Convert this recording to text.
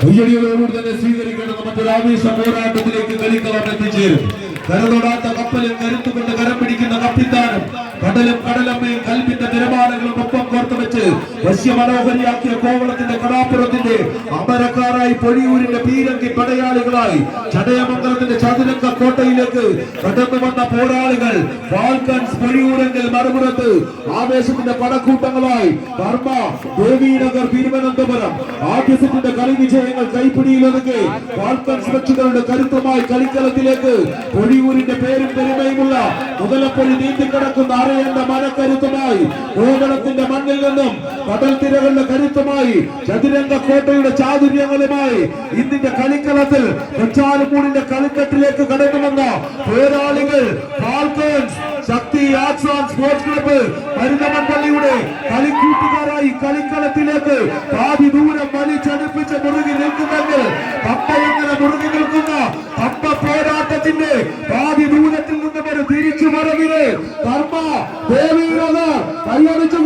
കയ്യടിയോടുകൂടി തന്നെ സ്വീകരിക്കേണ്ടത് മറ്റൊരു ആവേശ പോരാട്ടത്തിലേക്ക് കരിക്കളം എത്തിച്ചേരും. കരതൊടാത്ത കപ്പലിൽ കരുത്തുകൊണ്ട് കരം പിടിക്കുന്ന കപ്പിത്താനും കടലും കടലമ്മയും കൽപ്പിന്റെ തിരമാലകളും ഒപ്പം കോർത്തവ വെച്ച് വശ്യമനോഹരിയാക്കിയ കോവളത്തിന്റെ കടാപ്പുറത്തിന്റെ അമരക്കാരായി പൊഴിയൂരിന്റെ പീരങ്കി പടയാളികളായി ചടയമംഗലത്തിന്റെ ചതുരംഗ കോട്ടയിലേക്ക് കടന്നു വന്ന പോരാളികൾ ഫാൽക്കൺസ് പൊഴിയൂരെങ്കിൽ മറുപുറത്ത് ആവേശത്തിന്റെ പടക്കൂട്ടങ്ങളായി വർമ്മ ദേവീനഗർ തിരുവനന്തപുരം ആദ്യ സെറ്റിന്റെ കളി വിജയങ്ങൾ കൈപ്പിടിയിലൊതുക്കി ഫാൽക്കൺസ് പക്ഷികളുടെ കരുത്തുമായി കളിക്കളത്തിലേക്ക് പൊഴിയൂരിന്റെ പേരും പെരുമയുമുള്ള മുതലപ്പൊഴി നീന്തിക്കിടക്കുന്ന അറിയേണ്ട മനക്കരുത്തുമായി കോവളത്തിന്റെ മണ്ണിൽ നിന്നും കടൽ തിരകളുടെ കരുത്തുമായി ചതുരംഗ കോട്ടയുടെ ചാതുര്യങ്ങളുമായി ഇന്നിന്റെ കളിക്കളത്തിൽ കൊച്ചാലുമൂടിന്റെ കളിക്കെട്ടിലേക്ക് കടന്നുവന്ന പോരാളികൾ ശക്തി ആക്സാൻ സ്പോർട്സ് ക്ലബ്ബ് മരുതമപ്പള്ളിയുടെ കളിക്കൂട്ടുകാരായി കളിക്കളത്തിലേക്ക് പാതി ദൂരം വലിച്ചടുപ്പിച്ച് മുറുകി നിൽക്കുന്നെങ്കിൽ പപ്പയങ്ങനെ മുറുകി നിൽക്കുന്ന പപ്പ പോരാട്ടത്തിന്റെ പാതി ഭാരതിനെ ധർമ്മ ദേവിയുടെ കൈയടിച്ചു